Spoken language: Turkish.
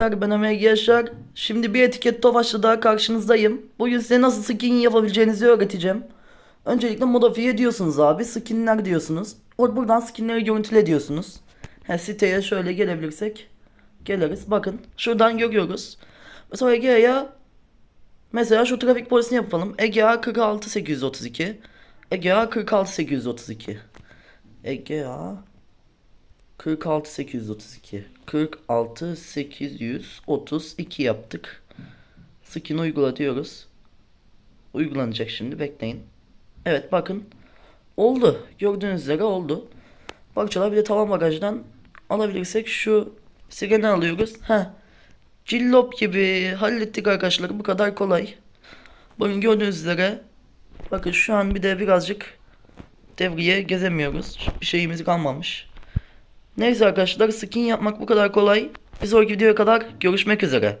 Ben Ömer Yaşar. Şimdi bir etiket tofaşla daha karşınızdayım. Bugün size nasıl skin yapabileceğinizi öğreteceğim. Öncelikle modifiye ediyorsunuz abi. Skinler diyorsunuz. Or buradan skinleri görüntüle diyorsunuz. Ha, siteye şöyle gelebilirsek geliriz. Bakın şuradan görüyoruz. Mesela Egea'ya mesela şu trafik polisini yapalım. Egea 46832. Egea 46832. Egea 46832 46832 yaptık. Skin uygula diyoruz. Uygulanacak şimdi bekleyin. Evet bakın. Oldu. Gördüğünüz üzere oldu. Parçalar bir de tavan bagajdan alabilirsek şu sireni alıyoruz. Ha. Cillop gibi hallettik arkadaşlar. Bu kadar kolay. Bakın gördüğünüz üzere bakın şu an bir de birazcık devriye gezemiyoruz. Bir şeyimiz kalmamış. Neyse arkadaşlar skin yapmak bu kadar kolay. Bir sonraki videoya kadar görüşmek üzere.